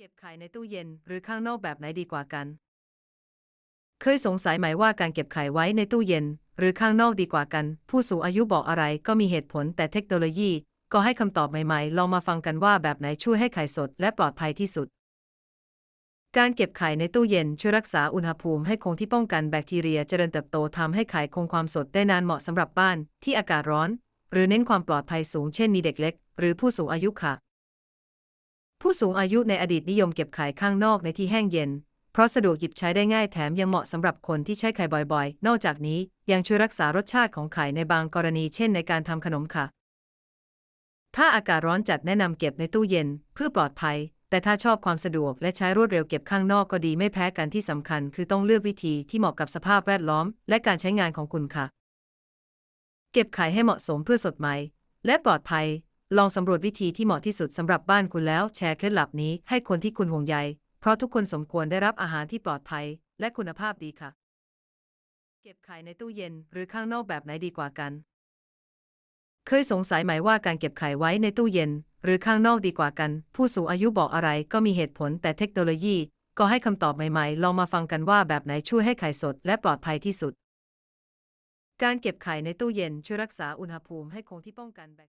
เก็บไข่ในตู้เย็นหรือข้างนอกแบบไหนดีกว่ากัน เคยสงสัยไหมว่าการเก็บไข่ไว้ในตู้เย็น หรือข้างนอกดีกว่ากัน ผู้สูงอายุบอกอะไรก็มีเหตุผลแต่เทคโนโลยีก็ให้คำตอบใหม่ๆ ลองมาฟังกันว่าแบบไหนช่วยให้ไข่สดและปลอดภัยที่สุด การเก็บไข่ในตู้เย็นช่วยรักษาอุณหภูมิให้คงที่ป้องกันแบคทีเรียเจริญเติบโตทำให้ไข่คงความสดได้นานเหมาะสำหรับบ้านที่อากาศร้อน หรือเน้นความปลอดภัยสูงเช่นมีเด็กเล็ก หรือผู้สูงอายุค่ะ ผู้สูงอายุในอดีตนิยมเก็บไข่ข้างนอกในที่แห้งเย็น เพราะสะดวกหยิบใช้ได้ง่ายแถมยังเหมาะสำหรับคนที่ใช้ไข่บ่อยๆ นอกจากนี้ยังช่วยรักษารสชาติของไข่ในบางกรณีเช่นในการทำขนมค่ะ ถ้าอากาศร้อนจัดแนะนำเก็บในตู้เย็นเพื่อปลอดภัย แต่ถ้าชอบความสะดวกและใช้รวดเร็วเก็บข้างนอกก็ดีไม่แพ้กันที่สำคัญ คือต้องเลือกวิธีที่เหมาะกับสภาพแวดล้อม และการใช้งานของคุณค่ะ เก็บไข่ให้เหมาะสมเพื่อสดใหม่และปลอดภัย ลองสำรวจวิธีที่เหมาะที่สุดสำหรับบ้านคุณแล้ว แชร์เคล็ดลับนี้ให้คนที่คุณห่วงใย เพราะทุกคนสมควรได้รับอาหารที่ปลอดภัย และคุณภาพดีค่ะ เก็บไข่ในตู้เย็นหรือข้างนอกแบบไหนดีกว่ากัน เคยสงสัยไหมว่าการเก็บไข่ไว้ในตู้เย็น หรือข้างนอกดีกว่ากัน ผู้สูงอายุบอกอะไรก็มีเหตุผลแต่เทคโนโลยี ก็ให้คำตอบใหม่ๆ ลองมาฟังกันว่าแบบไหนช่วยให้ไข่สดและปลอดภัยที่สุด การเก็บไข่ในตู้เย็นช่วยรักษาอุณหภูมิให้คงที่ป้องกันแบค